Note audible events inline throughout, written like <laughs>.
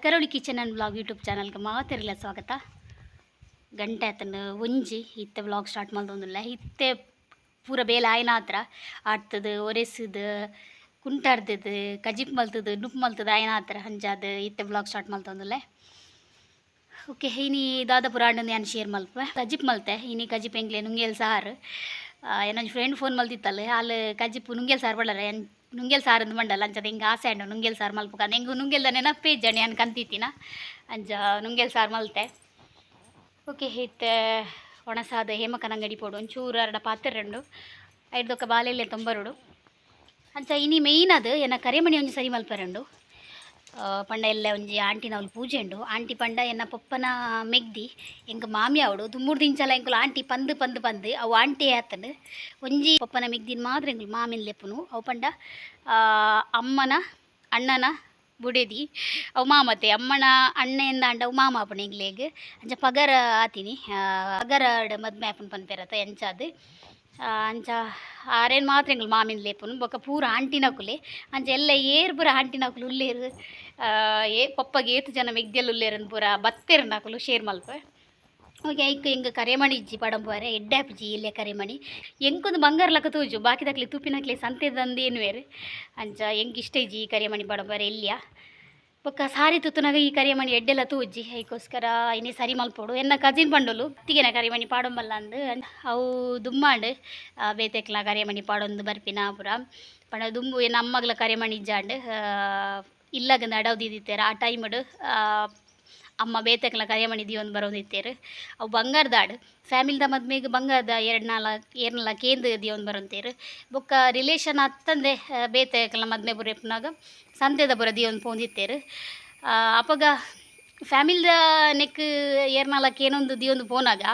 Karoli kitchen and blog YouTube ಚಾನಲ್ಗೆ ಮಾತಿರಲಿಲ್ಲ ಸ್ವಾಗತ. ಗಂಟೆ ಆತನ ಒಂಜಿ ಇತ್ತೆ ವ್ಲಾಗ್ ಸ್ಟಾರ್ಟ್ ಮಾಡ್ದೊಂದಿಲ್ಲ ಇತ್ತೆ ಪೂರ ಬೇಲೆ ಆಯ್ನ ಹತ್ರ ಆಡ್ತದ, ಒರೆಸದು, ಕುಂಟಾಡ್ತದ ಕಜಿಪ್ ಮಲ್ತದ, ನುಪ್ ಮಲ್ತದ ಆಯ್ನ ಹತ್ರ ಹಂಜಾದ ಇತ್ತೆ ಬ್ಲಾಗ್ ಸ್ಟಾರ್ಟ್ ಮಾಡ್ತೊಂದಿಲ್ಲ ಓಕೆ, ಇನಿ ದಾದ ಪುರಾಣ ನಾನು ಶೇರ್ ಮಲ್ಪ ಕಜಿಪ್ ಮಲ್ತೆ, ಇನಿ ಕಜಿಪ್ ಎಂಗ್ಲೆ ನುಂಗೇಲ್ ಸಾರು. ಏನೊಂದು ಫ್ರೆಂಡ್ ಫೋನ್ ಮಲ್ತಿತ್ತಲ್ಲ ಅಲ್ಲಿ ಕಜಿಪ್ ನುಂಗೇಲ್ ಸಾರು ಬಳ್ಳಾರ ನುಂಗೇಲ್ ಸಾರು ಅಂದ್ ಮಂಡಲ್ಲ ಅಂಜದ, ಹಿಂಗೆ ಆಸೆ ಹಣ್ಣು ನುಂಗೆಲ್ ಸಾರು ಮಲ್ಪಕ. ಹೆಂಗು ನುಂಗೆಲ್ದ ನೆನಪೇ ಜಣಿ ಅನ್ ಕಂತಿತ್ತಿನ ಅಂಜ ನುಂಗೇಲ್ ಸಾರು ಮಲ್ತೆ. ಓಕೆ ಹಿತ್ತೆ ಒಣಸಾದ ಹೇಮಕನ ಅಂಗಡಿ ಪೋಡು. ಒಂಚೂರು ಅರಡ ಪಾತ್ರೆ రెండు ಐದೊಕ್ಕ ಬಾಲೆಲೆ ತೊಂಬರುಡು. ಅಂಚ ಇನಿ ಮೇಯ್ನ್ ಅದು ಏನ ಕರೆಮಣಿ ಒಂಜಿ ಸರಿ ಮಲ್ಪರೆಂಡು ಪಂಡ ಎಲ್ಲ ಒಂಜಿ ಆಂಟಿನ ಅವ್ಲು ಪೂಜೆ ಉಂಡು. ಆಂಟಿ ಪಂಡ ಎನ್ನ ಪಪ್ಪನ ಮೆಗ್ದಿ ಎಂಕ ಮಾಮಿ ಅವಡು ದುಮ್ಮೂರು ದಿಂಚಲ ಎಂಕುಲು ಆಂಟಿ ಪಂದು ಪಂದು ಪಂದು, ಅವು ಆಂಟಿ ಆತಂಡು. ಒಂಜಿ ಪಪ್ಪನ ಮೆಗ್ದಿನ ಮಾತ್ರ ಎಂಕುಲು ಮಾಮಿನ ಲೆಪ್ಪುನು. ಅವು ಪಂಡ ಅಮ್ಮನ, ಅಣ್ಣನ ಬುಡೆದಿ. ಅವು ಮಾಮತೆ ಅಮ್ಮನ ಅಣ್ಣೆಂದ ಅಂಡ ಅವು ಮಾಮ ಆಪಣ ಎಂಗ್ಲೇಗ್ ಅಂಚ ಪಗರ ಆತಿನಿ ಪಗರ ಮದ್ಮೆ ಆಪನ್ ಪನ್ಪೆರತ ಎಂಚಾದ್. ಅಂಚ ಆರೇನು ಮಾತ್ರ ಎಂಗ್ಲು ಮಾಮಿನ ಲೇಪನು ಬೊಕ ಪೂರ ಆಂಟಿನಕುಲೆ ಅಂಚ ಎಲ್ಲ ಏರ್ ಪೂರ ಆಂಟಿನಕುಲು ಉಲ್ಲೇರು. ಏ ಪಪ್ಪಗೆ ಏತು ಜನ ಮೆಗ್ದೆಲ್ಲುಲ್ಲೇರನ್ ಪೂರ ಬತ್ತೇರು ನಾಕುಲು ಶೇರ್ ಮಲ್ಪ. ಓಕೆ ಐಕ್ ಹಿಂಗೆ ಕರೆಮಣಿ ಇಜ್ಜಿ ಪಡಂಬುವರೆ ಎಡ್ಡಾಪಿಜಿ ಇಲ್ಲೇ ಕರೆಮಣಿ. ಎಂಕೊಂದು ಬಂಗಾರ ಲಕ ತೋಜು, ಬಾಕಿ ತಕ್ಲಿ ಸಂತೆ ಸಂತೆದಂದೇನು ಬೇರೆ ಅಂಚ, ಹೆಂಗೆ ಇಷ್ಟ ಇಜ್ಜಿ ಈ ಕರೆಮಣಿ ಪಡಂಬಾರೆ ಇಲ್ಲಿಯ ಬೊಕ್ಕ ಸಾರಿ ತುತ್ತುನಾಗ ಈ ಕರಿಮಣಿ ಎಡ್ಡೆಲ್ಲ ತೂಜ್ಜಿ. ಅದಕ್ಕೋಸ್ಕರ ಇನ್ನೇ ಸರಿ ಮಲ್ಪೋಡು ಎನ್ನ ಕಜಿನ್ ಪಂಡೋಲು, ತಿಗೆನ ಕರಿಮಣಿ ಪಾಡೊಂಬಲ್ಲ ಅಂದು. ಅವು ದುಮ್ಮಾಂಡು ಬೇತೆಕ್ಲ ಕರಿಮಣಿ ಪಾಡೊಂದು ಬರ್ಪಿನ ಪುರ. ಪಂಡ ದುಂಬು ಏನು ಅಮ್ಮಗ್ಲ ಕರಿಮಣಿ ಇಜ್ಜಾಂಡ್ ಇಲ್ಲಗಂದ ಅಡವ್ದಿದ್ದೇರ ಆ ಟೈಮಡು ಅಮ್ಮ ಬೇತಕ್ಲ ಕರಿಯಮಣಿ ದಿಯೊಂದು ಬರೋದಿತ್ತೇರು. ಅವು ಬಂಗಾರದಾಡ್ ಫ್ಯಾಮಿಲಿದ ಮದ್ಮೆಗೆ ಬಂಗಾರದ ಎರಡು ನಾಲ್ಕು ಏರ್ ನಾಲ್ಕು ಕೇಂದ್ರ ದಿಯೊಂದು ಬರೋಂತೇರು. ಬೊಕ್ಕ ರಿಲೇಷನ್ ಅತ್ತಂದೆ ಬೇತೆಕ್ಲ ಮದ್ಮೆ ಬುರೆಪ್ನಾಗ ಸಂತೆದ ಬುರ ದಿಯೊಂದು ಪೋಂದಿತ್ತೇರು. ಅಪಗ ಫ್ಯಾಮಿಲಿದ ನೆಕ್ ಏರ್ನಾಲ್ಕು ಏನೊಂದು ದಿಯೊಂದು ಪೋನಾಗ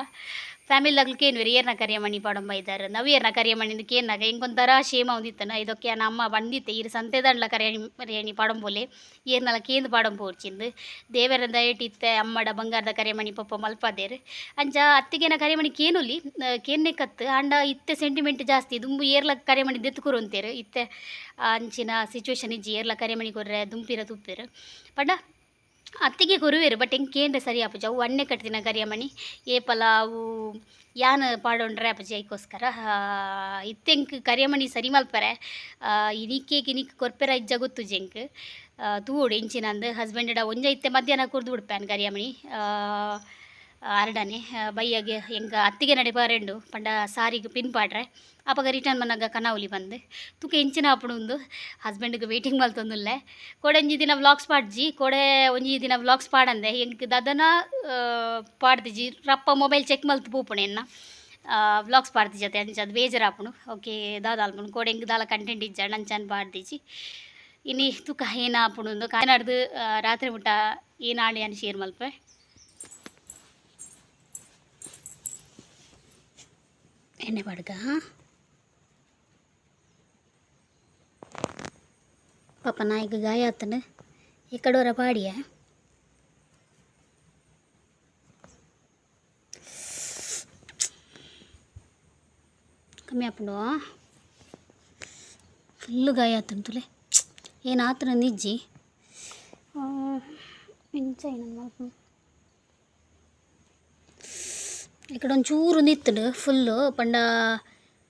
ಫ್ಯಾಮಿಲ್ದಾಗ್ಲು ಕೇನ್ವೇರಿ ಏರ್ನ ಕರಿಯಮಣಿ ಪಾಡಂಬ ಇದ್ದಾರೆ ನಾವು ಏರ್ನ ಕರಿಯಮಣಿಂದ ಕೇನಾಗ ಹಿಂಗೊಂಥರ ಶೇಮ ಹೊಂದಿತ್ತನ ಇದಕ್ಕೆ ನಮ್ಮ ಬಂದಿತ್ತೆ ಇರು ಸಂತೆದಂಡ್ಲ ಕರಿಯಣಿ ಕರಿಯಣಿ ಪಾಡಂಬೋಲೆ ಏರ್ನಲ್ಲ ಕೇಂದು ಪಾಡಂಬ ಹೊರ್ಚಿಂದು ದೇವರಂದ ಏಟಿತ್ತ ಅಮ್ಮಡ ಬಂಗಾರದ ಕರಿಯಮಣಿ ಪಪ್ಪ ಮಲ್ಪದೇರು. ಅಂಚ ಅತ್ತಿಗೆನ ಕರಿಯಮಣಿ ಕೇನುಲಿ ಕೇನ್ನೆ ಕತ್ತು ಅಂಡ ಇತ್ತೆ ಸೆಂಟಿಮೆಂಟ್ ಜಾಸ್ತಿ. ದುಂಬು ಏರ್ಲ ಕರಿಯಮಣಿ ದೆತ್ತುಕೊರು ಅಂತೇರು. ಇತ್ತೆ ಅಂಚಿನ ಸಿಚುವೇಶನ್ ಇಜ್ಜಿ ಏರ್ಲ ಕರಿಯಮಣಿ ಕೊರ್ರೆ, ದುಂಪಿರ ತುಪ್ಪಿರು. ಪಂಡ ಅತ್ತಿಗೆ ಕೊರುವೆರು ಬಟ್ ಕೇಂದ್ರ ಸರಿ ಅಪ್ಪಜ, ಅವು ಅಣ್ಣೆ ಕಟ್ತಿನ ಕರಿಯಮಣಿ ಏ ಪಲಾವು ಯಾನ ಪಾಡೊಂಡ್ರೆ ಅಪ್ಪಜಿ ಐಕೋಸ್ಕರ ಇತ್ತೆಂಕ್ ಕರಿಯಮಣಿ ಸರಿ ಮಲ್ಪರೆ. ಇನಿಕ್ಕೆ ಗಿನಿಕ್ ಕೊರ್ಪೆರ ಇಜ್ಜ ಗೊತ್ತು ಜೆಂಕ್ ತೂಡು ಇಂಚಿನಂದು ಹಸ್ಬೆಂಡ್ ಒಂಜ ಇತ್ತೆ ಮಧ್ಯಾಹ್ನ ಕುರ್ದು ಕರಿಯಮಣಿ ಅರಡನೆ ಬೈಯಗೆ ಹೆಂಗ ಅತ್ತಿಗೆ ಪಾರೆಂಡು ಪಂಡ ಸಾರಿಗೆ ಪಿನ್ ಪಾಡ್ರೆ. ಅಪಗ ರಿಟರ್ನ್ ಮನಗ ಕನಾವಲಿ ಬಂದು. ತುಕ ಇಂಚಿನ ಅಪ್ಪಡು ಒಂದು ಹಸ್ಬೆಂಡ್ಗೆ ವೇಟಿಂಗ್ ಮಲ್ತೊಂದುಲ್ಲೆ ಕೊಡೆ ಒಂಜಿ ದಿನ ವ್ಲಾಗ್ಸ್ ಪಾಡ್ಜಿ, ಕೋಡೆ ಒಂಜಿ ದಿನ ವ್ಲಾಗ್ಸ್ ಪಾಡಂದೆ. ಎಂಕ್ ದದನ ಪಾಡ್ದಿಜಿ ರಪ್ಪ ಮೊಬೈಲ್ ಚೆಕ್ ಮಲ್ತು ಪೂಪುಣೆ ಎನ್ನ. ವ್ಲಾಗ್ಸ್ ಪಾಡ್ದಿ ಜೊತೆ. ಅಂಚ ಅದು ಬೇಜಾರಾಪುಣು ಓಕೆ, ದಾದ ಕೊಡೆ ಎಂಕ್ ದಾಲ ಕಂಟೆಂಟ್ ಇಜ್ಜ ನಂಚನ್ ಪಾಡ್ದಿಜಿ ಇನಿ ತುಕ ಏನ ಆಪುಣು ಒಂದು ಕಾಯ್ನಾಡ್ದು ರಾತ್ರಿ ಮುಟ್ಟ ಏನಾಡಿ ಅನ್ ಶೇರ್ ಮಲ್ಪೆ? ಎಣ್ಣೆ ಪಾಡ್ಗ ಪಾಪ ನಾಯಿಗೆ ಗಾಯ ಆತನ ಈ ಕಡೆವರ ಪಾಡಿಯ ಕಮ್ಮಿ ಆಪುಂಡು ಫುಲ್ಲು ಗಾಯ ಆತನ ತುಲೆ ಏನು ಆತನ ನಿಜ್ಜಿ ಮಿಂಚ ಏನನ್ನ ఇక్కడ ಒಂಚೂರು ನಿತ್ತಡು ಫುಲ್ಲು ಪಂಡ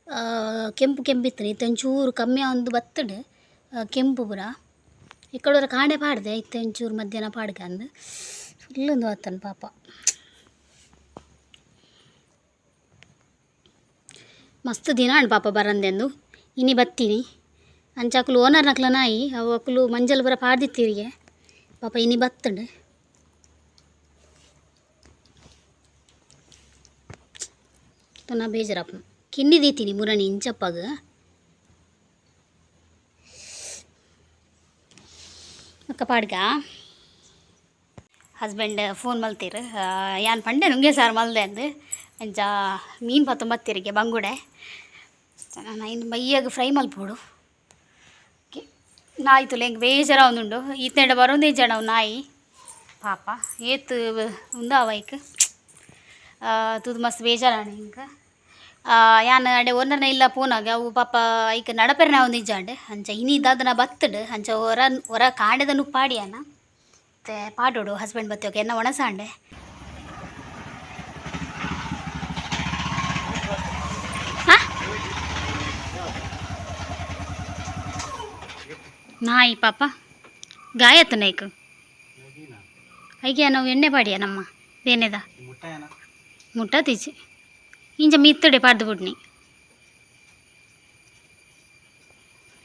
ಆ, ಕೆಂಪು ಕೆಂಪಿತ್ತು ಇತ್ತು ಒಂಚೂರು ಕಮ್ಮಿ ಒಂದು ಬತ್ತಡು ಆ, ಕೆಂಪು ಪುರ ಈ ಕಡೆ ಕಾಣೆ ಪಾಡ್ದೆ ಇತ್ತು ಒಂಚೂರು ಮಧ್ಯಾಹ್ನ ಪಾಡ್ಗೆ ಅಂದು ಫುಲ್ ಒಂದು ಆತನ ಪಾಪ ಮಸ್ತ್ ದಿನ ಅಣ್ಣ ಪಾಪ ಬರಂದೆಂದು ಇನಿ ಬತ್ತೀನಿ ಅಂಚಾಕುಲು ಓನರ್ ನಕ್ಲ ನಾಯಿ ಅವು ಅಕ್ಕಲು ಮಂಜಲ್ ಬರ ಪಾಡ್ದಿತ್ತೀರಿಗೆ ಪಾಪ ಇನಿ ಬತ್ತಂಡು ತುನ ಬೇಜಾರಪ್ಪ ಕಿಂಡಿ ದೀತೀನಿ ಮುರಣಿ ಇಂಚಪ್ಪಾಗ ಅಕ್ಕ ಪಾಡ್ಗ ಹಸ್ಬೆಂಡ್ ಫೋನ್ ಮಲ್ತೀರು ಯಾನ್ ಪಂಡೆ ನುಂಗೆ ಸಾರು ಮಲ್ದೆ ಅಂದು ಅಂಚ ಮೀನು ಪತ್ತು ಬತ್ತೀರಿಗೆ ಬಂಗುಡೆ ನಾನು ಇನ್ನು ಬೈಯಾಗ ಫ್ರೈ ಮಲ್ಪೋಡು ಓಕೆ ನಾಯಿ ತುಲೆ ಹೆಂಗೆ ಬೇಜಾರ ಒಂದುಂಡು ಈತಂಡ ಬರೋದೇ ಜನ ಅವು ನಾಯಿ ಪಾಪ ಏತು ಉಂದ ಅವೈಕ್ ತುದು ಮಸ್ತ್ ಬೇಜಾರಾണ് ಇಂಕ ಯಾನ್ ಅಡೆ ಒನ್ನರ್ನ ಇಲ್ಲ ಪೋನಾಗ ಅವು ಪಾಪ ಐಕ ನಡಪೆರ್ನ ಒಂದು ಇಜ್ಜಾಂಡೆ ಅಂಚ ಇನಿ ದಾದನ ಬತ್ತಡ್. ಅಂಚ ಹೊರ ಹೊರ ಕಾಂಡೆದ ನುಪ್ಪಾಡಿಯಾನ ಮತ್ತೆ ಪಾಡೋಡು ಹಸ್ಬೆಂಡ್ ಬತ್ತೋಕೆ ಎನ್ನ ಒಣಸಾಂಡೆ ಹಾ? ನಾಯಿ ಪಾಪ. ಗಾಯತ್ತು ನೈಕು ಐಗೆ ನಾವು ಎಣ್ಣೆ ಪಾಡಿಯ ನಮ್ಮ ಬೇನೆದ? ಮುಟ್ಟ ತೀಚಿ ಬಿಡ್ನಿ.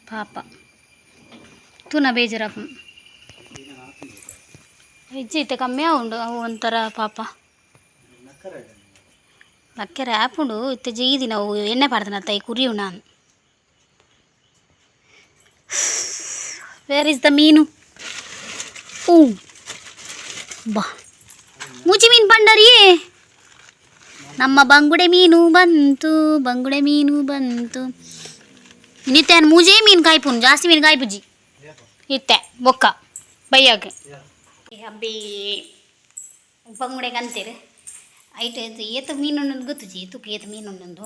ಪಾಪ. ತೂನ ಬೇಜಾರಪ್ಪ ಹೆಜ್ಜೆ ಇತ್ತೆ ಕಮ್ಮಿ ಉಂಡು ಅವು ಒಂಥರ ಪಾಪ. ಲಕ್ಕೆರೆ ಆ್ಯಪ್ ಉಂಡು ಇತ್ತೆ ಜೈದಿ ನಾವು ಎಣ್ಣೆ ಪಾಡ್ದನ ತೈ ಕುರಿ ನಾನು ವೇರ್ ಇಸ್ ದ ಮೀನು? ಓ ಬಾ. ಮುಜಿ ಮೀನು ಬಂಡರಿಯೇ? ನಮ್ಮ ಬಂಗುಡೆ ಮೀನು ಬಂತು, ಬಂಗುಡೆ ಮೀನು ಬಂತು. ನಿತ್ಯ ಮೂಜೆ ಮೀನು ಕಾಯ್ಪುನ್, ಜಾಸ್ತಿ ಮೀನು ಕಾಯ್ಪುಜಿ ಇತ್ತೆ, ಬೊಕ್ಕ ಬೈಯಾಗ ಹಬ್ಬಿ ಬಂಗುಡೆಗೆ ಅಂತೀರಿ ಐಟ್ ಏತ ಮೀನು ಒಂದೊಂದು ಗೊತ್ತುಜಿ ತುಕ್ಕ ಏತ ಮೀನು ಒಂದೊಂದು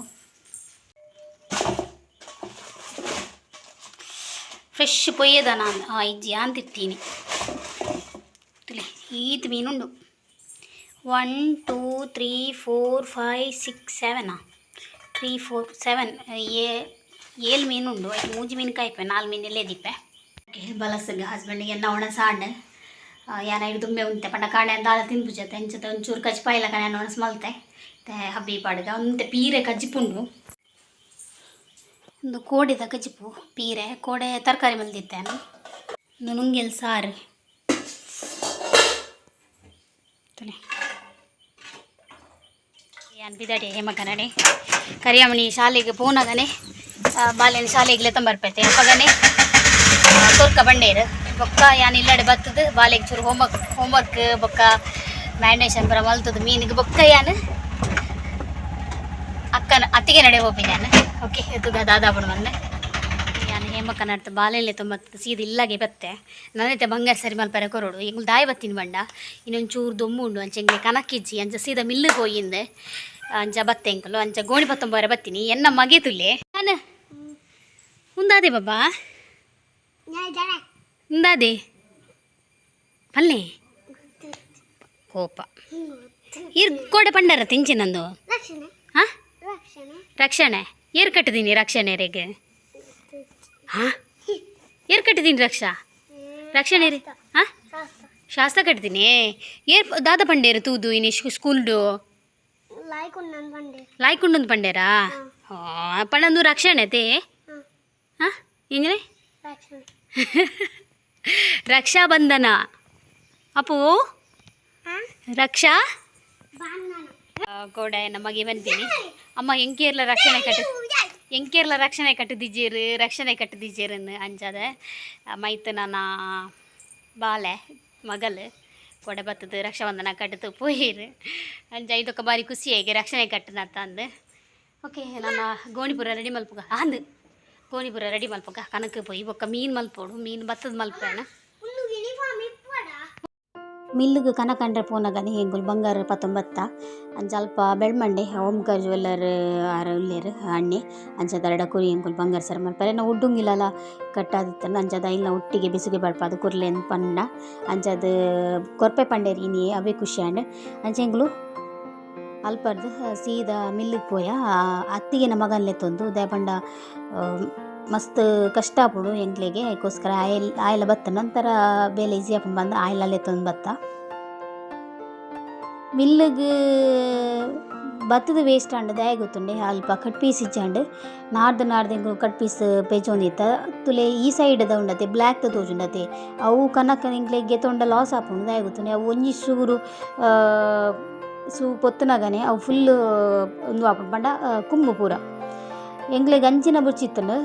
ಫ್ರೆಶ್ ಪೊಯ್ಯದ ನಾನು ಇಜ್ಜಿ ಅಂತಿರ್ತೀನಿ. ಈತ ಮೀನುಂಡು one two three four five six ಸೆವೆನಾ? Three four seven. ಏ ಏಳು ಮೀನುಂಡು ಆಯ್ತು ಮೂಜಿ ಮೀನು ಕಾಯ್ಪೆ ನಾಲ್ಕು ಮೀನು ಇಲ್ಲೇ ದಿಪ್ಪೆ. ಬಲಸಗ ಹಸ್ಬೆಂಡಿಗೆ ಎನ್ನ ಒಣ ಸಾಂಡೆ. ಯಾನ ಹಿಡಿದು ದುಂಬೆ ಉಂತೆ. ಪಂಡ ಕಾಣೆ ದಾಳ ತಿನ್ಪುಜತೆ ಎಂಚತೆ ಒಂಚೂರು ಕಜ್ಜಿ ಪಾಯಿಲ ಕಣೆ ಒಣಸ್ ಮಲ್ತೆ ಹಬ್ಬಿ ಪಾಡ್ಗ ಒಂತೆ ಪೀರೆ ಕಜ್ಜಿಪುಂಡು ಒಂದು ಕೋಡಿದ ಕಜ್ಜಿಪು ಪೀರೆ. ಕೋಡೆ ತರಕಾರಿ ಮಲ್ದಿತ್ತೆ. ನುಂಗೆಲ್ ಸಾರು. ತಲೆ. ಏನ್ ಬಿದಾಡಿ ಹೇಮಕನಡೆ ಕರಿಯಮ್ಮನಿ ಶಾಲೆಗೆ ಪೋನಾಗನೆ ಬಾಲ್ಯನ ಶಾಲೆಗೆ ತಂಬರ್ಪೈತೆ ಅಪ್ಪಗನೆ ತೋರ್ಕ ಬಂಡೇರು. ಬೊಕ್ಕ ಯಾನ್ ಇಲ್ಲಡೆ ಬತ್ತದು ಬಾಲೆಗೆ ಚೂರು ಹೋಮ್ವರ್ಕ್ ಹೋಮ್ವರ್ಕ್ ಬೊಕ್ಕ ಮ್ಯಾಂಡೇಶನ್ ಬರ ಮಲ್ತದು ಮೀನಿಗೆ. ಬೊಕ್ಕ ಯಾನು ಅಕ್ಕನ, ಅತ್ತಿಗೆ ನಡೆ ಹೋಗಿ ನಾನು. ಓಕೆ ಎತ್ತುಗ ದಾದಾಬಣ ಬಂದೆ. ನಾನು ಹೇಮಕ್ಕ ನಡ್ತ ಬಾಲೆಲೆ ಸೀದ ಇಲ್ಲಾಗೆ ಬತ್ತೆ ನನ್ನೈತೆ ಬಂಗಾರ ಸರಿ ಮಲ್ಪರ ಕೊರೋಡು. ಈಗ ದಾಯಿ ಬತ್ತೀನಿ ಬಂಡ. ಇನ್ನೊಂದು ಚೂರು ದೊಮ್ಮು ಉಂಡು ಅಂಚೆಂಗೆ ಕನಕ್ಕಿಜ್ಜಿ ಅಂಚ ಸೀದಾ ಮಿಲ್ಲಿಗೆ ಹೋಯಿಂದೆ ಅಂಚ ಬತ್ತೆ ಅಂಕಲು ಅಂಚ ಗೋಣಿ ಬತ್ತೊಂಬರ ಬತ್ತೀನಿ. ಎನ್ನ ಮಗೆ ತುಲ್ಲೆ ನಾನು? ಉಂದಾದೆ ಬಾಬಾ? ಉಂದಾದೆ? ಪಲ್ಲೆ? ಕೋಪ. ಇರ್ ಕೋಡೆ ಪಂಡರ ತಿಂಚಿ ನಂದು? ಹಾಂ? ರಕ್ಷಣೆ. ಏರ್ ಕಟ್ಟಿದ್ದೀನಿ ರಕ್ಷಣೆರಿಗೆ ಹಾ? ಏರ್ ಕಟ್ಟಿದೀನಿ ರಕ್ಷಾ? ರಕ್ಷಣೆ ರೀ? ಹಾ? ಶಾಸ್ತ್ರ ಕಟ್ತೀನಿ ಏರ್ ದಾದ ಪಂಡೇರು ತೂದು, ಇನಿ ಸ್ಕೂಲ್ಡು ಲಾಯ್ಕೊಂಡೊಂದು ಪಂಡೇರಾ ಪಣ್ಣಂದು ರಕ್ಷಣೆ ತೇ. ಹಾಂ. <laughs> ರಕ್ಷಾ ಬಂಧನ. ಅಪ್ಪು ರಕ್ಷಾ? ಕೋಡೆ ನಮಗೆ ಬಂತೀನಿ ಅಮ್ಮ ಎಂಕೇರ್ಲ ರಕ್ಷಣೆ ಕಟ್ಟು ಎಂಕೇರ್ಲ ರಕ್ಷಣೆ ಕಟ್ಟದಿದ್ದೀರು ರಕ್ಷಣೆ ಕಟ್ಟದಿದ್ದೀರನ್ನು ಅಂಜಾದ. ಮೈತ್ ನನ್ನ ಬಾಲೆ ಮಗಲು. ಕೊಡೆ ಬತ್ತದು, ರಕ್ಷಾಬಂಧನ ಕಟ್ಟಿತು ಪೋಯಿರು ಅಂಜ, ಇದಕ್ಕೆ ಬಾರಿ ಖುಷಿಯಾಗಿ ರಕ್ಷಣೆ ಕಟ್ಟನ ತಂದು ಓಕೆ, ನಮ್ಮ ಗೋಣಿಪುರ ರೆಡಿ ಮಲ್ಪಗ, ಅಂದು. ಗೋಣಿಪುರ ರೆಡಿ ಮಲ್ಪಗ, ಕನಕ ಪೋಯಿ ಬೊಕ್ಕ ಮೀನು ಮಲ್ಪೋಡು, ಮೀನು ಬತ್ತದ ಮಲ್ಪೇನ ಮಿಲ್ಲಿಗೆ ಕನಕಂಡ್ರೆ ಪೋನಗನೆ ಹೆಂಗುಲ್ ಬಂಗಾರ ಪತ್ತೊಂಬತ್ತ ಅಂಚ ಅಲ್ಪ ಬೆಳ್ಮಂಡೆ ಓಂಕಾರ ಜುವೆಲ್ಲರ್ ಆರ ಉಲ್ಲೇರ್ ಅಣ್ಣೆ ಅಂಚದ ಎರಡ ಕುರಿ ಹೆಂಗುಲ್ ಬಂಗಾರ ಸರ ಮಲ್ಪರೆ ನಾವು ಉಡ್ಡುಂಗಿಲ್ಲ ಕಟ್ಟಾದಿತ್ತನ ಅಂಚದ ಇಲ್ಲ ಒಟ್ಟಿಗೆ ಬಿಸಿಗೆ ಬಡ್ಪಾದು ಕುರ್ಲೆ ಪಂಡ ಅಂಚದ ಕೊರ್ಪೆ ಪಂಡೇರಿ ಇನಿ ಅವೇ ಖುಷಿ ಅಂಡ್ ಅಂಚ ಹೆಂಗ್ಲು, ಅಲ್ಪರ್ದು, ಸೀದಾ ಮಿಲ್ಲಿಗೆ ಪೋಯ ಅತ್ತಿಗೆ ಮಗನ್ಲೆ ತಂದು ದೇಪಂಡ ಮಸ್ತ್ ಕಷ್ಟ ಆಪುಡು ಎಂಟ್ಲಿಗೆ, ಅದಕ್ಕೋಸ್ಕರ ಆಯಿಲ್ ಆಯಿಲ್ ಬತ್ತ. ನಂತರ ಬೇಲೆ ಈಸಿ ಆಪುಂಡು ಬಂದು ಆಯಿಲಲ್ಲೇ ತಂದು ಬತ್ತ. ಮಿಲ್ಲಿಗೆ ಬತ್ತದ ವೇಸ್ಟ್ ಅಂಡ್ ದಯ ಗೊತ್ತುಂಡೆ, ಅಲ್ಪ ಕಟ್ ಪೀಸ್ ಇಜ್ಜಂಡು ನಾರ್ದ ನಾಡ್ದು ಕಟ್ ಪೀಸ್ ಪೇಜೊಂದಿತ್ತ ತುಲೆ ಈ ಸೈಡ್ದ ಉಂಡತೆ ಬ್ಲ್ಯಾಕ್ ತೋಜುಂಡತೆ ಅವು ಕನಕ ಹಿಂಗ್ಲೆ ತೊಂಡ ಲಾಸ್ ಆಪುಂಡು ದಯ ಗೊತ್ತುಂಡೆ. ಅವು ಒಂಜಿ ಸೂರು ಸೂ ಪೊತ್ತನಾಗನೆ ಅವು ಫುಲ್ ಒಂದು ಆಪುಂಡು. ಪಂಡ ಕುಂಬು ಪೂರ. ಎಂಗ್ಲೆಗ್ ಅಂಚಿನ ಬುರ್ಚಿತ್ತಂಡು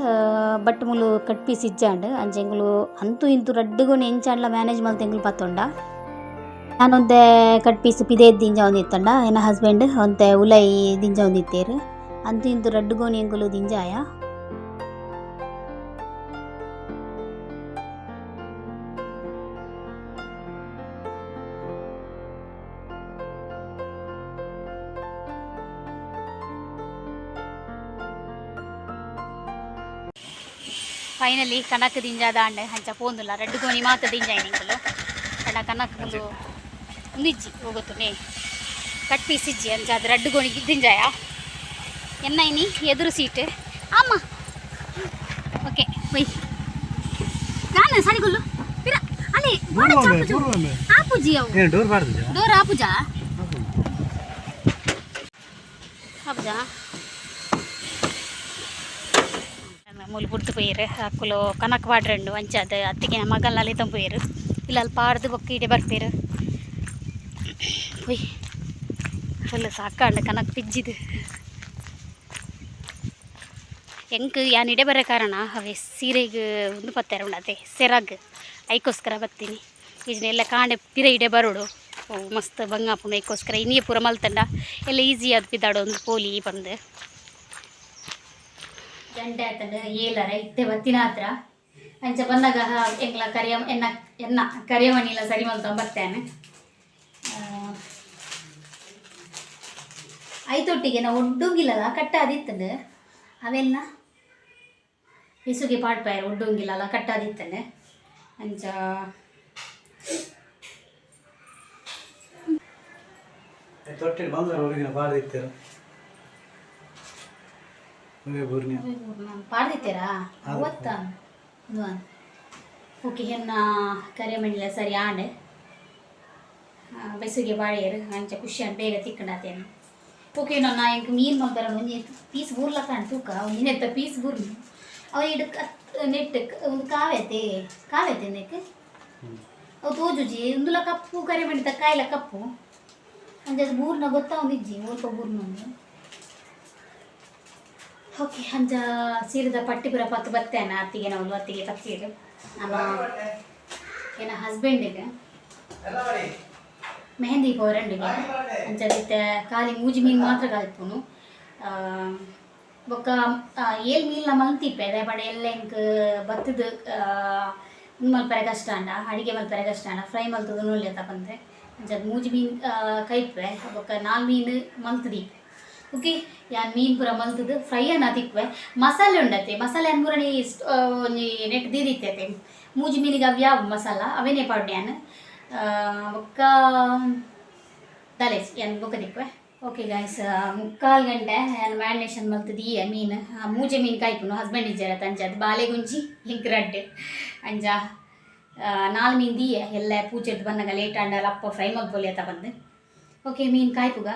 ಬಟ್ ಮುಲು ಕಟ್ ಪೀಸ್ ಇಜ್ಜಾಂಡ್ ಅಂಚ ಎಂಗ್ಲು ಅಂತೂ ಇಂತು ರಡ್ಡುಗೊನೆ ಎಂಚಾಂಡ್ಲ ಮ್ಯಾನೇಜ್ ಮಲ್ತ ಎಂಗ್ಲು ಪತ್ತೊಂಡ ನಾನೊಂದೆ ಕಟ್ ಪೀಸ್ ಪಿದೇದ್ ದಿಂಜ ಒಂದಿತ್ತಂಡ ಎನ್ನ ಹಸ್ಬೆಂಡ್, ಒಂತೆ ಉಲೈ ದಿಂಜ ಒಂದಿತ್ತೇರು ಅಂತೂ ಇಂತು ರಡ್ಡುಗೋನಿ ಎಂಗುಲು ದಿಂಜಾಯ. ಫೈನಲಿ ಕನಕ ದಿಂಜಾದ ಅಂಡೆ ಹಂಚ ಪೋಂದುಲ್ಲ ರಡ್ಡು ಗೋಣಿ ಮಾತ ದಿಂಜಾಯಿ ನಿಂಕಲು ಪಂಡ ಕನ್ನಕ್ ಒಂದು ಒಂದು ಇಜ್ಜಿ ಹೋಗುತ್ತು ನೇ ಕಟ್ ಪೀಸ್ ಇಜ್ಜಿ ಅಂಚ ಅದು ರಡ್ಡು ಗೋಣಿ ಗಿದ್ದಿಂಜಾಯ ಎನ್ನ ಇನಿ ಎದುರು ಸೀಟ್ ಅಮ್ಮ ಓಕೆ ಬೈ ನಾನು ಸರಿಗುಲ್ಲು ಪಿರ ಅಲ್ಲಿ ಗೋಡ ಪೂರ್ವಮೆ ಚಾಪುಜು ಪೂರ್ವಮೆ ಆಪುಜಿ ಅವು ಏನು ಡೋರ್ ಬಾರ್ದು ಡೋರ್ ಆಪುಜಾ ಆಪುಜಾ ಮೂಲು ಬುಡ್ದು ಪೋಯಿರು ಅಕ್ಕುಲು ಕನಕ್ ವಾಡ್ರಂಡು ಅಂಚಾದ ಅತ್ತಿಗೆ ಮಗಲ್ನಲ್ಲಿ ತಂಪೋಯಿರು ಇಲ್ಲ ಅಲ್ಲಿ ಪಾಡ್ದು ಬೊಕ್ಕಿಡೆ ಇಡೆ ಬರ್ಪೇರು ಹೊಯ್ ಫುಲ್ ಸಾಕಾಂಡ ಕನಕ್ ಪಿಜ್ಜಿದು. ಎಂಕ್ ಯಾನ್ ಇಡೆ ಬರೋ ಕಾರಣ, ಅವೇ ಸೀರೆಗೆ ಒಂದು ಪತ್ತಾರ ಉಂಡತೆ ಸೆರಾಗ್. ಐಕೋಸ್ಕರ ಬರ್ತೀನಿ ಈಜನೆಲ್ಲ ಕಾಂಡೆ ಪಿರ ಇಡೆ ಬರೋಡು. ಓ, ಮಸ್ತ್ ಬಂಗಾಪುಂಡು ಐಕೋಸ್ಕರ, ಇನ್ನೇ ಪೂರ ಮಲ್ತಂಡ. ಎಲ್ಲ ಈಸಿ ಆದ್ ಪಿದಾಡೋ ಒಂದು ಪೋಲಿ ಬಂದು. ಗಂಟೆ ಆತಂಡ ಏಲರ ಇತ್ತೆ ಬತ್ತಿನ ಹತ್ರ. ಅಂಚ ಬಂದಾಗ ಎಂಗ್ಲ ಕರಿಯ, ಎನ್ನ ಎನ್ನ ಕರಿಯಮನಿಲ ಸರಿ ಮಲ್ ಬರ್ತೇನೆ. ಐತೊಟ್ಟಿಗೆ ನಾವು ಒಡ್ಡುಂಗಿಲ್ಲಲ್ಲ ಕಟ್ಟಾದಿತ್ತಂದು ಅವೆಲ್ಲ? ಬಿಸುಗೆ ಪಾಡ್ಪಾಯರು ಒಡ್ಡುಂಗಿಲ್ಲಲ್ಲ ಕಟ್ಟಾದಿತ್ತಂದು ಅಂಚ ತೊಟ್ಟಿಲ್ ಬಂದ್ರೆ ಹೊರಗಿನ ಬಾರ್ದಿತ್ತೇರು. ಬೂರ್ನಿ. ಪಾಡ್ದಿತ್ತೀರಾ. ಅವತ್ತ? ಓಕೆ ಹೆನ್ನ ಕರಿಯಮಣಿಲ ಸರಿ ಆಂಡೆ. ಬೆಸುಗೆ ಬಾಳೆಯರು ಅಂಚ ಖುಷಿ ಬೇಗ ತಿಕ್ಕಂಡಾತೇನು. ಓಕೆ ನನ್ನ ಇಂಕ ಮೀನು ಮಲ್ಪರ ಒಂಜಿ ಪೀಸ್ ಬೂರ್ಲ ಕಾಣ್ ತೂಕ? ಒಂಜಿ ನೆತ್ತ ಪೀಸ್ ಬೂರ್ಲಿ. ಅವ ಇಡು ನೆಟ್ ಒಂದು ಕಾವ್ಯತೆ. ಕಾವ್ಯತೆ ನೆಕ್ ಅವು ತೋಜುಜಿ ಒಂದುಲ ಕಪ್ಪು ಕರೆ ಮಾಡಿದ ಕಾಯಿಲ ಕಪ್ಪು. ಅಂಚೆ ಬೂರ್ನ ಗೊತ್ತಾ ಒಂದಿಜ್ಜಿ ಓಲ್ಪ ಬೂರ್ನ ಒಂದು. ಓಕೆ ಅಂಚ ಸೀರೆದ ಪಟ್ಟಿಪುರ ಪತ್ತು ಬತ್ತೇನ? ಅತ್ತಿಗೆ ನಾವು ಅತ್ತಿಗೆ ಕತ್ತೀರು ನಮ್ಮ ಏನ ಹಸ್ಬೆಂಡಿಗೆ ಮೆಹಂದಿ ಪೌರಂಡಿಗೆ. ಅಂಚದಿತ್ತೆ ಖಾಲಿ ಮೂಜಿ ಮೀನು ಮಾತ್ರ ಕಲ್ಪುನು ಬೊಕ್ಕ ಏಲ್ ಮೀಲ್ನ ಮಲ್ತಿಪ್ಪೆ. ಅದೇ ಪಡೆ ಎಲ್ಲ ಎಂಕ್ ಬತ್ತದ ಮಲ್ಪರೆ ಕಷ್ಟ ಅಂಡ. ಅಡಿಗೆ ಮಲ್ಪರೆ ಕಷ್ಟ ಅಂಡ. ಫ್ರೈ ಮಲ್ತದ ನೋಡ್ಲಿ ಅಂತ ಬಂದ್ರೆ ಅಂಚದ್ ಮೂಜಿ ಮೀನು ಕೈಪ್ವೆ ಬೊಕ್ಕ ನಾಲ್ ಮೀನು ಮಲ್ತದಿ ಓಕೆ ಯಾನ್ ಮೀನ್ ಪೂರ ಮಲ್ತದ ಫ್ರೈ ಅನ್ನ ತಿಕ್ವೆ ಮಸಾಲೆ ಉಂಡತೆ ಮಸಾಲೆ ಅನ್ಪುರನಿ ಒಂಜಿ ನೆಟ್ ದೀದಿತ್ತೈತೆ. ಮೂಜಿ ಮೀನಿಗೆ ಅವ್ಯಾವ ಮಸಾಲ? ಅವೇನೇ ಪಾಡ್ಯಾನ್ ಬೊಕ್ಕ ತಲೆಸ್ ಏನು ಬೊಕ್ಕ ತಿಕ್ವೆ ಓಕೆ ಗಾಯ್ಸ್ ಮುಕ್ಕಾಲು ಗಂಟೆ ನಾನು ಮ್ಯಾರಿನೇಷನ್ ಮಲ್ತದಿ ಮೀನು. ಆ, ಮೂಜೆ ಮೀನು ಕಾಯ್ಕೊಂಡು ಹಸ್ಬೆಂಡ್ ಇಜ್ಜರ ತಂಜದ್ ಬಾಲೆ ಗುಂಜಿ ಹಿಂಗ್ ರಡ್ಡೆ. ಅಂಜ ನಾಲ್ ಮೀನು ದೀಯ. ಎಲ್ಲ ಪೂಜೆದ್ದು ಬಂದಾಗ ಲೇಟ್ ಆಂಡ ಅಪ್ಪ ಫ್ರೈ ಮಲ್ಪೊಲಿ ಅಂತ ಬಂದು. ಓಕೆ ಮೀನು ಕಾಯ್ಪುಗ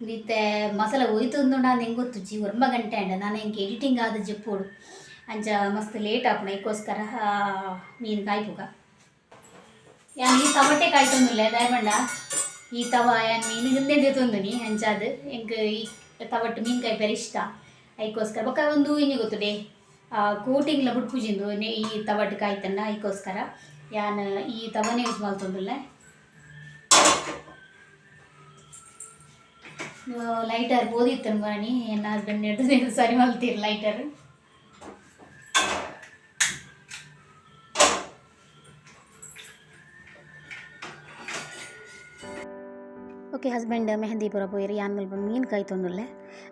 ಮತ್ತೆ ಮಸಾಲ ಹೋಯ್ತು ನಾನು ಹೆಂಗೆ ಗೊತ್ತು ಒಂಬ ಗಂಟೆ ಅಂಡ. ನಾನು ಹೆಂಗೆ ಎಡಿಟಿಂಗ್ ಆದ ಜಪ್ಪೋಡು ಅಂಚ ಮಸ್ತ್ ಲೇಟ್ ಆಪುಣ ಇದಕ್ಕೋಸ್ಕರ ಮೀನು ಕಾಯ್ಪುಗ ಯಾನ್ ಈ ತವಟೆ ಕಾಯ್ತೊಂದುಲ್ಲೆ ದಯಮಂಡ? ಈ ತವ ಯಾನ್ ಮೀನು ಹಿಂದೆ ತೊಂದುನಿ ಅಂಚಾದ್ ಎಂಕ್ ಈ ತವಟ್ಟು ಮೀನು ಕಾಯಿ ಬೇರೆ ಇಷ್ಟ. ಅದಕ್ಕೋಸ್ಕರ ಬೊಕ್ಕ ಒಂದು ಡೇ ಗೊತ್ತುಡೆ ಕೋಟಿಂಗ್ಲ ಬುಡ್ಪುಜಿಂದು ಈ ತವಟ್ಟು ಕಾಯ್ತನ್ನ ಅದಕ್ಕೋಸ್ಕರ ಯಾನ್ ಈ ತವನೇ ಯೂಸ್ ಮಾಡ್ತೊಂದುಲ್ಲೆ? ಲೈಟರ್ ಓದಿತ್ತು ನನ್ನ ಹಸ್ಬೆಂಡ್ ಹಿಡಿದು ಸರಿ ಮಲ್ತೀರಿ ಲೈಟರ್ ಓಕೆ ಹಸ್ಬೆಂಡ್ ಮೆಹಂದಿ ಪುರ ಪೋಯಿರಿ ಯಾನ್ ಮಲ್ಪ ಮೀನು ಕಾಯ್ತೊಂದುಲ್ಲೆ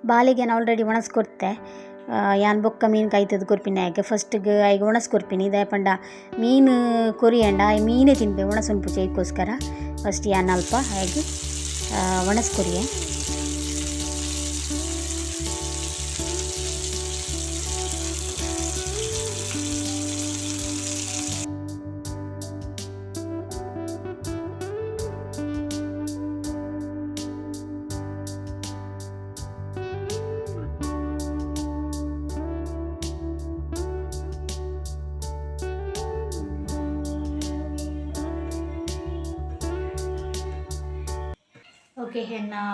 ಬಾಲಿಗೆ ನಾನು ಆಲ್ರೆಡಿ ಒಣಸ್ಕೊಡ್ತೆ ಯಾನ್ ಬೊಕ್ಕ ಮೀನು ಕಾಯ್ತದ ಕೊರ್ಪಿನ ಯಾಕೆ ಫಸ್ಟ್ಗೆ ಐಗ ಒಣಸ್ಕೊರ್ಪಿನಿ ಇದೇ ಪಂಡ ಮೀನು ಕೊರಿಯಂಡ ಐ ಮೀನೇ ತಿನ್ಪೆ ಒಣಸುನ್ಪುಚೆ ಇದಕ್ಕೋಸ್ಕರ ಫಸ್ಟ್ ಯಾನ್ ಅಲ್ಪ ಹಾಗೆ ಒಣಸ್ಕೊರಿಯೆ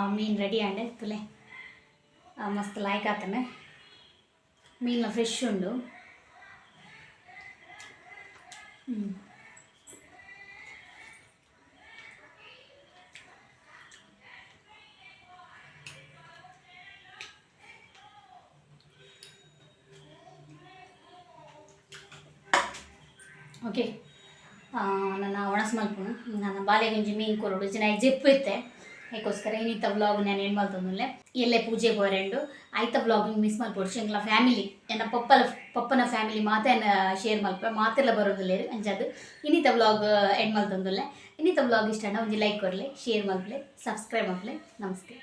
ಮೀನ್ ರೆಡಿ ಆಂಡೆ ತುಲೆ ಆ, ಮಸ್ತ್ ಲಾಯ್ಕ್ ಆತನೆ. ಮೀನು ಫ್ರೆಶ್ ಉಂಡು. ಹ್ಮ್. ಓಕೆ. ನನ್ನ ಒಣಸ್ ಮಲ್ಪುನು ನನ್ನ ಬಾಳೆಗಂಜಿ ಮೀನು ಕೊರಡು. ಜನ ಜೆಪ್ಪು ಇತ್ತೆ. ಅದಕ್ಕೋಸ್ಕರ ಇನ್ನಿತ್ತ ವ್ಲಾಗ್ ನಾನು ಏನು ಮಾಡ್ತಂದ್ರೆ ಎಲ್ಲೇ ಪೂಜೆ ಬರೆಂಡು ಆಯ್ತ ವ್ಲಾಗಿಂಗ್ ಮಿಸ್ ಮಾಡ್ಬೋದು ಶಂಗ್ಲ ಫ್ಯಾಮಿಲಿ ಎನ್ನ ಪಪ್ಪಲ ಪಪ್ಪನ ಫ್ಯಾಮಿಲಿ ಮಾತೇನ ಶೇರ್ ಮಲ್ಪ ಮಾತೆಲ್ಲ ಬರೋದಿಲ್ಲ ಅಂಜಾದು. ಇನ್ನಿತ್ತ ವ್ಲಾಗ್ ಎಂಡ್ ಮಾಡ್ತಂದ್ರೆ ಇನ್ನಿತ್ತ ವ್ಲಾಗ್ ಇಷ್ಟ ಒಂದು ಲೈಕ್ ಕೊಡಲಿ ಶೇರ್ ಮಲ್ಪಲೆ ಸಬ್ಸ್ಕ್ರೈಬ್ ಮಾಡಲಿ ನಮಸ್ತೆ.